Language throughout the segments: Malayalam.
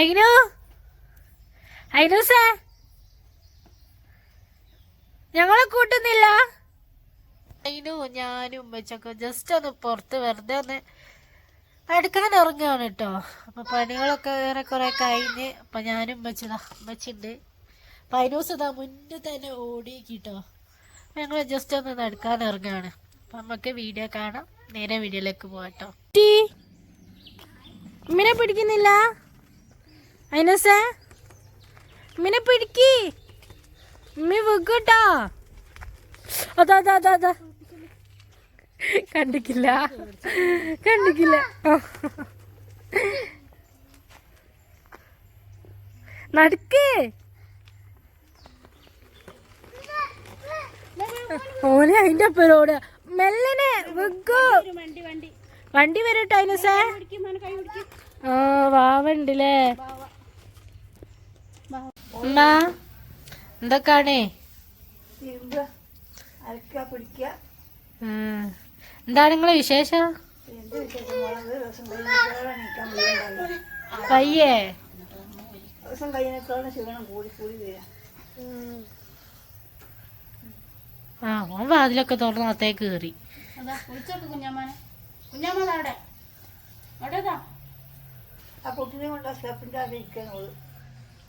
അയിനു? അയിനൂസേ ഞങ്ങളെ കൂട്ടുന്നില്ല. അയിനു ഞാനും ഉമ്മച്ചൊക്കെ ജസ്റ്റ് ഒന്ന് പുറത്ത് വെറുതെ ഒന്ന് അടുക്കാൻ ഇറങ്ങുകയാണ് കേട്ടോ അപ്പൊ പണികളൊക്കെ വേറെ കുറെ കഴിഞ്ഞ് അപ്പൊ ഞാനും ഉമ്മച്ചതാ ഉമ്മച്ചിണ്ട്. അപ്പൊ അയിനൂസ് ഇതാ മുന്നേ തന്നെ ഓടിക്കിട്ടോ അപ്പൊ ഞങ്ങൾ ജസ്റ്റ് ഒന്ന് നടക്കാൻ ഇറങ്ങുകയാണ് അപ്പൊ നമുക്ക് വീഡിയോ കാണാം. നേരെ വീഡിയോയിലേക്ക് പോകട്ടോ ഇമ്മിനെ പിടിക്കുന്നില്ല. അയിനസേ ഇമ്മിനെ പിടിക്ക്. ഉമ്മി വെക്കൂട്ടോ. അതാ അതാ അതാ അതാ. കണ്ടിക്കില്ല. കണ്ടിക്കില്ല. ആ. നടക്ക്. ഓനെ അതിന്റെ അപ്പരോട് മെല്ലനെ വെക്കൂ. വണ്ടി വരട്ടോ അയിനസേ. പിടിക്കും ഓ ആ വാവുണ്ടല്ലേ പിടിക്കുക ഉം. എന്താണ് നിങ്ങളെ വിശേഷം? എന്ത് വിശേഷം? മോളെ ഒരു ദിവസം കഴിയുന്നത്തോളം ക്ഷീണം കൂടി കൂടി വരാം ആ ഓൻ വാതിലൊക്കെ തുറന്ന് അകത്തേക്ക് കയറി അതാ ആ കുട്ടിനെ കൊണ്ട് സ്റ്റെപ്പിന്റെ അവിടെ ഇരിക്കണോൾ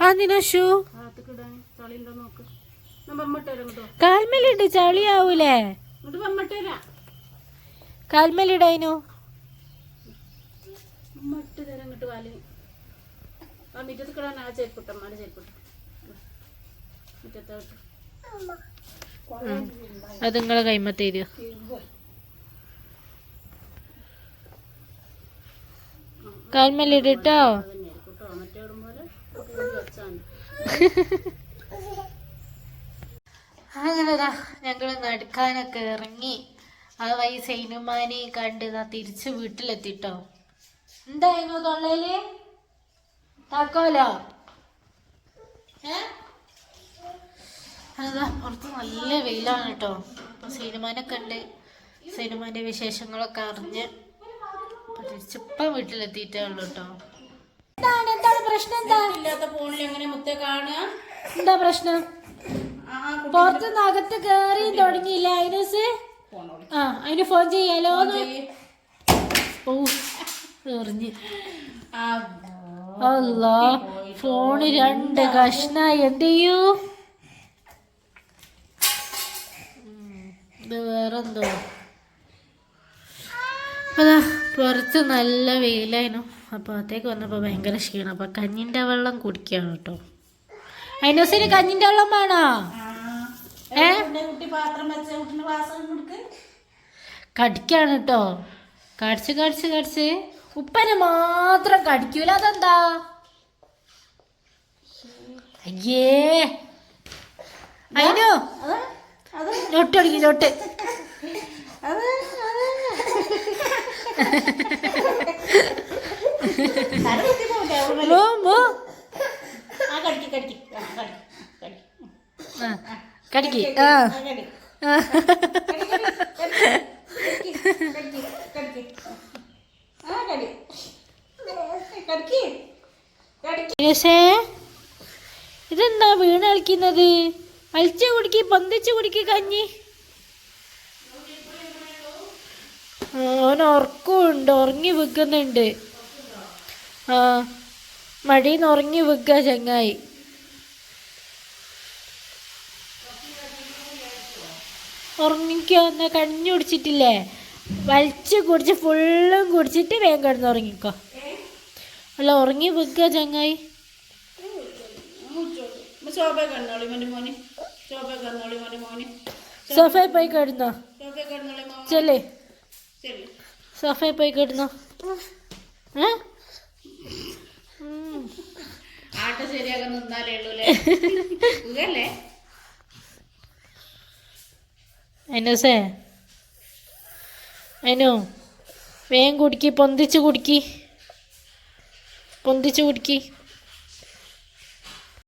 കേട്ടോ. കാൽമേലിട്ട് ചളിയാവൂലേ? ഇങ്ങോട്ട് അത് നിങ്ങളെ മട്ട് തരാം അങ്ങനെതാ ഞങ്ങൾ നടക്കാനൊക്കെ ഇറങ്ങി. ആ വൈ സൈനുമാനെ കണ്ട് ഇതാ തിരിച്ച് വീട്ടിലെത്തിട്ടോ. എന്തായിരുന്നു തൊള്ളയിൽ? താക്കോലോ? ഏ? അതാ പുറത്ത് നല്ല വെയിലാണ് കേട്ടോ. അപ്പൊ സൈനുമാനൊക്കെ കണ്ട് സൈനുമാന്റെ വിശേഷങ്ങളൊക്കെ അറിഞ്ഞ് അപ്പൊ തിരിച്ചിപ്പം വീട്ടിലെത്തിയിട്ടേ ഉള്ളൂ കേട്ടോ. പ്രശ്നം എന്താ? ഇല്ലാത്ത ഫോണിൽ എങ്ങനെ മുത്തേ കാണുക? എന്താ പ്രശ്നം? പുറത്തുനിന്ന് അകത്ത് കേറി തുടങ്ങിയില്ല അതിനസ് ആ അതിന് ഫോൺ ചെയ്യാലോ അല്ലോ എറിഞ്ഞ്. ആ അല്ലാ ഫോണ് രണ്ട് കഷ്ണ എന്ത് ചെയ്യൂ? ഇത് വേറെന്തോ? അതാ പുറത്ത് നല്ല വെയിലായിരുന്നു അപ്പോൾ അകത്തേക്ക് വന്നപ്പോൾ ഭയങ്കര ക്ഷീണം. അപ്പോൾ കഞ്ഞിന്റെ വെള്ളം കുടിക്കുകയാണ് കേട്ടോ അതിനൊസിന് കഞ്ഞിന്റെ വെള്ളം വേണോ? ഏ? കടിക്കാണ് കേട്ടോ കടിച്ച് കടിച്ച് കടിച്ച്. ഉപ്പനെ മാത്രം കടിക്കൂല. അതെന്താ? അയ്യേ. അതിനോ അത് അത്. ഞൊട്ടടിക്ക് ഞൊട്ട്. അത്. കടിക്ക് ആ, ഇതെന്താ വീണ് കളിക്കുന്നത്? അലിച്ചു കുടിക്ക് പന്തിച്ച് കുടിക്ക് കഞ്ഞി? ഓൻ ഉറക്കമുണ്ട് ഉറങ്ങി വിൽക്കുന്നുണ്ട് ആ മടിയിൽ ഉറങ്ങി വിൽക്കുക ചങ്ങായി. ഉറങ്ങിക്കോ എന്നാ കഞ്ഞി കുടിച്ചിട്ടില്ലേ? വലിച്ച് കുടിച്ച് ഫുള്ളും കുടിച്ചിട്ട് വേഗം കിടന്ന് ഉറങ്ങിക്കോ. അല്ല ഉറങ്ങി വെക്ക ചങ്ങായി. സോഫയിൽ പോയി കിടന്നോ. ചെല്ലേ. സോഫയിൽ പോയി കിടന്നോ. ഏ? ഉം. ആട്ടം ശരിയാക്കാൻ നിന്നാലേ ഉള്ളൂ അല്ലേ? സുഖല്ലേ? അനൂസേ അനു വേഗം കുടിക്കി പൊന്തിച്ച് കുടിക്കി. പൊന്തിച്ച് കുടിക്കി.